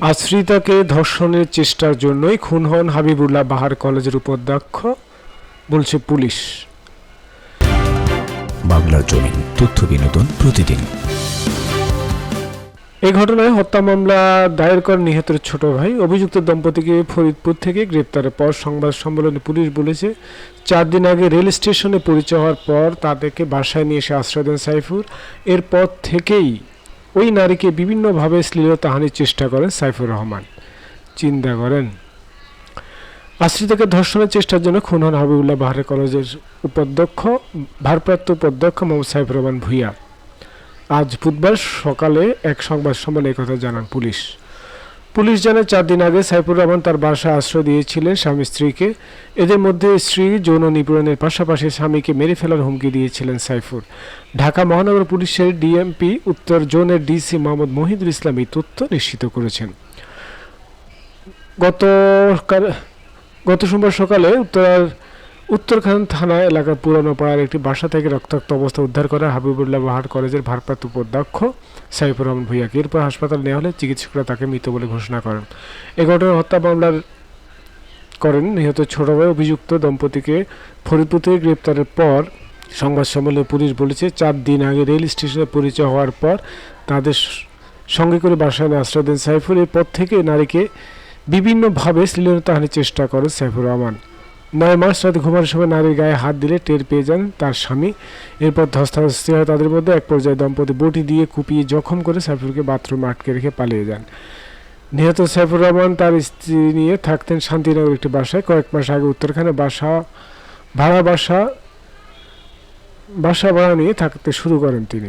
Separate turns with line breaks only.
আশ্রিতাকে ধর্ষণের চেষ্টার জন্যই খুন হন হাবিবুল্লাহ বাহার কলেজের উপাধ্যক্ষ বলছে পুলিশ।
বাংলার জমিন তথ্য বিনোদন প্রতিদিন।
এই ঘটনায় হত্যা মামলা দায়ের করেন নিহতের ছোট ভাই। অভিযুক্ত দম্পতিকে ফরিদপুর থেকে গ্রেপ্তারের পর সংবাদ সম্মেলনে পুলিশ বলেছে চার দিন আগে রেল স্টেশনে পরিচয় হওয়ার পর তাদেরকে বাসায় নিয়ে এসে আশ্রয় দেন সাইফুর এরপর থেকেই ওই নারীকে বিভিন্নভাবে শ্লীলতাহানির চেষ্টা করেন সাইফুর রহমান। চিন্তা করেন। আশ্রিতাকে ধর্ষণের চেষ্টার জন্য খুন হন হাবিবুল্লাহ বাহারে কলেজের উপাধ্যক্ষ, ভারপ্রাপ্ত উপাধ্যক্ষ মোহাম্মদ সাইফুর রহমান ভূঁইয়া। আজ বুধবার সকালে এক সংবাদ সম্মেলনে কথা জানান পুলিশ। পুলিশ জানায়, চার দিন আগে সাইফুর রহমান তার বাসায় আশ্রয় দিয়েছিলেন স্বামী স্ত্রীকে। এদের মধ্যে স্ত্রী, যৌন নিপীড়নের পাশাপাশি স্বামীকে মেরে ফেলার হুমকি দিয়েছিলেন সাইফুর। ঢাকা মহানগর পুলিশের ডিএমপি উত্তর জোনের ডিসি মোহাম্মদ মহিদুল ইসলাম এই তথ্য নিশ্চিত করেছেন। গত গত সোমবার সকালে উত্তরার উত্তরখান থানা এলাকার পুরানো পাড়ার একটি বাসা থেকে রক্তাক্ত অবস্থা উদ্ধার করে হাবিবুল্লাহ বাহার কলেজের ভারপ্রাপ্ত উপাধ্যক্ষ সাইফুর রহমান ভূঁইয়াকে এরপর হাসপাতাল নেওয়া হলে চিকিৎসকরা তাকে মৃত বলে ঘোষণা করেন। এ ঘটনায় হত্যা মামলার করেন নিহত ছোট ভাই অভিযুক্ত দম্পতিকে ফরিদপুর থেকে গ্রেপ্তারের পর সংবাদ সম্মেলনে পুলিশ বলেছে, চার দিন আগে রেল স্টেশনে পরিচয় হওয়ার পর তাদের সঙ্গে করে বাসায় আশ্রয় দেন সাইফুর এরপর থেকে নারীকে বিভিন্নভাবে শ্লীলতাহানির চেষ্টা করেন সাইফুর রহমান। নয় মাস রাতে ঘুমানোর সময় নারীর গায়ে হাত দিলে টের পেয়ে যান তার স্বামী। এরপর ধস্তাধস্তি হয় তাদের মধ্যে। এক পর্যায়ে দম্পতি বটি দিয়ে কুপিয়ে জখম করে সাইফুরকে বাথরুমে আটকে রেখে পালিয়ে যান। নিহত সাইফুর রহমান তার স্ত্রী নিয়ে থাকতেন শান্তিনগর একটি বাসায়। কয়েক মাস আগে উত্তরখানে বাসা ভাড়া বাসা বাসা ভাড়া নিয়ে থাকতে শুরু করেন তিনি।